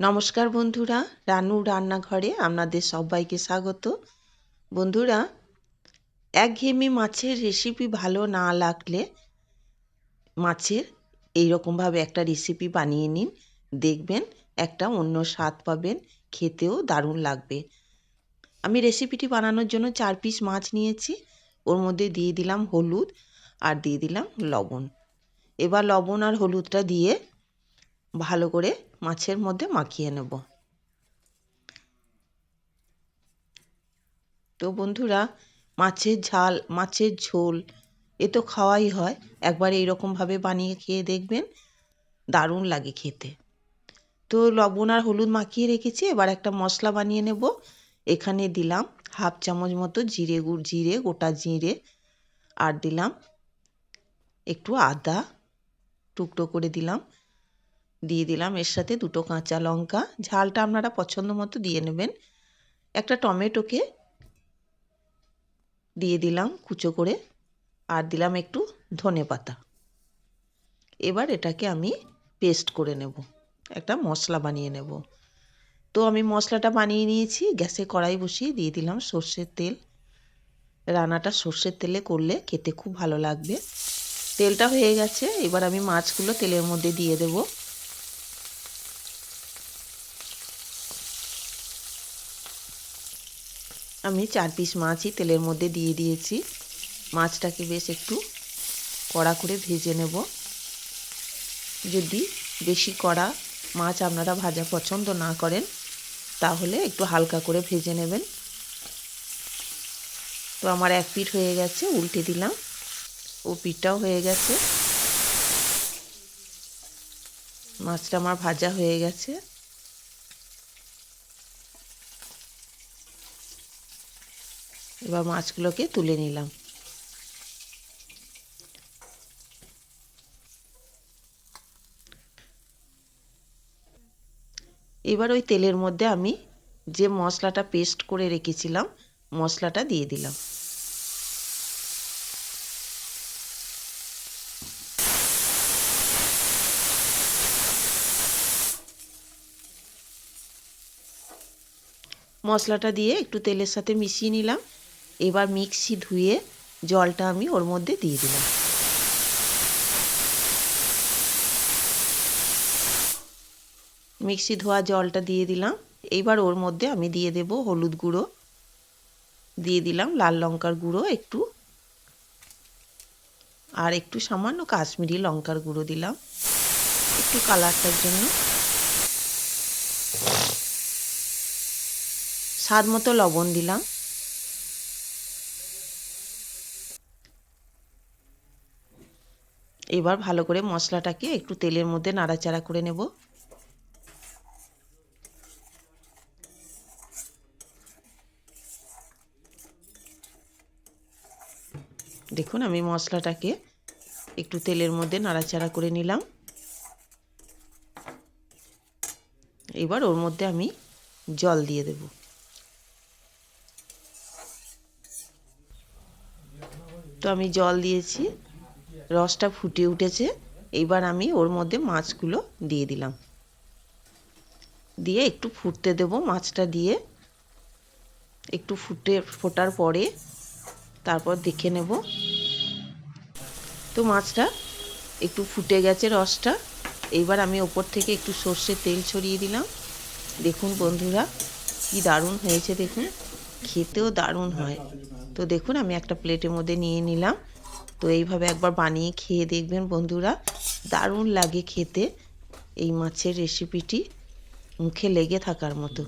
নমস্কার বন্ধুরা, রানু রান্নাঘরে আপনাদের সবাইকে স্বাগত। বন্ধুরা, একঘেয়েমি মাছের রেসিপি ভালো না লাগলে মাছের এইরকমভাবে একটা রেসিপি বানিয়ে নিন। দেখবেন একটা অন্য স্বাদ পাবেন, খেতেও দারুণ লাগবে। আমি রেসিপিটি বানানোর জন্য চার পিস মাছ নিয়েছি। ওর মধ্যে দিয়ে দিলাম হলুদ আর দিয়ে দিলাম লবণ। এবার লবণ আর হলুদটা দিয়ে ভালো করে মাছের মধ্যে মাখিয়ে নেব। তো বন্ধুরা, মাছের ঝাল, মাছের ঝোল, এ তো খাওয়াই হয়। একবার এইরকমভাবে বানিয়ে খেয়ে দেখবেন, দারুণ লাগে খেতে। তো লবণ আর হলুদ মাখিয়ে রেখেছি, এবার একটা মশলা বানিয়ে নেব। এখানে দিলাম হাফ চামচ মতো জিরে গুড়, জিরে, গোটা জিরে, আর দিলাম একটু আদা টুকরো করে দিলাম। দিয়ে দিলাম। এর সাথে দুটো কাঁচা লঙ্কা। ঝালটা আপনারা পছন্দ মতো দিয়ে নেবেন। একটা টমেটোকে দিয়ে দিলাম কুচো করে। আর দিলাম একটু ধনে পাতা। এবার এটাকে আমি পেস্ট করে নেব। একটা মশলা বানিয়ে নেব। তো আমি মশলাটা বানিয়ে নিয়েছি। গ্যাসে কড়াই বসিয়ে দিয়ে দিলাম সর্ষের তেল। রান্নাটা সর্ষের তেলে করলে খেতে খুব ভালো লাগবে। তেলটা হয়ে গেছে। এবার আমি মাছগুলো তেলের মধ্যে দিয়ে দেবো। আমি চার পিস মাছই তেলের মধ্যে দিয়ে দিয়েছি। মাছটাকে বেশ একটু কড়া করে ভেজে নেব। যদি বেশি কড়া মাছ আপনারা ভাজা পছন্দ না করেন, তাহলে একটু হালকা করে ভেজে নেবেন। তো আমার এক পিঠ হয়ে গেছে, উল্টে দিলাম। ও পিঠটাও হয়ে গেছে। মাছটা আমার ভাজা হয়ে গেছে। এবার মাছগুলোকে তুলে নিলাম। এবার ওই তেলের মধ্যে আমি যে মশলাটা পেস্ট করে রেখেছিলাম, মশলাটা দিয়ে দিলাম। মশলাটা দিয়ে একটু তেলের সাথে মিশিয়ে নিলাম। এবার মিক্সি ধুয়ে জলটা আমি ওর মধ্যে দিয়ে দিলাম। মিক্সি ধোয়া জলটা দিয়ে দিলাম। এইবার ওর মধ্যে আমি দিয়ে দেব হলুদ গুঁড়ো। দিয়ে দিলাম লাল লঙ্কার গুঁড়ো একটু। আর একটু সামান্য কাশ্মীরি লঙ্কার গুঁড়ো দিলাম। একটু কালারটার জন্য। স্বাদ মতো লবণ দিলাম। এবার ভালো করে মশলাটাকে একটু তেলের মধ্যে নাড়াচাড়া করে নেব। দেখুন, আমি মশলাটাকে একটু তেলের মধ্যে নাড়াচাড়া করে নিলাম। এবার ওর মধ্যে আমি জল দিয়ে দেব। তো আমি জল দিয়েছি। রসটা ফুটে উঠেছে। এইবার আমি ওর মধ্যে মাছগুলো দিয়ে দিলাম। দিয়ে একটু ফুটতে দেব মাছটা দিয়ে। একটু ফুটে, ফোটার পরে তারপর দেখে নেব। তো মাছটা একটু ফুটে গেছে রসটা। এইবার আমি ওপর থেকে একটু সর্ষের তেল ছড়িয়ে দিলাম। দেখুন বন্ধুরা, কি দারুণ হয়েছে দেখুন। খেতেও দারুণ হয়। তো দেখুন, আমি একটা প্লেটের মধ্যে নিয়ে নিলাম। তো এইভাবে একবার বানিয়ে খেয়ে দেখবেন বন্ধুরা। দারুণ লাগে খেতে। এই মাছের রেসিপিটি মুখে লেগে থাকার মতো।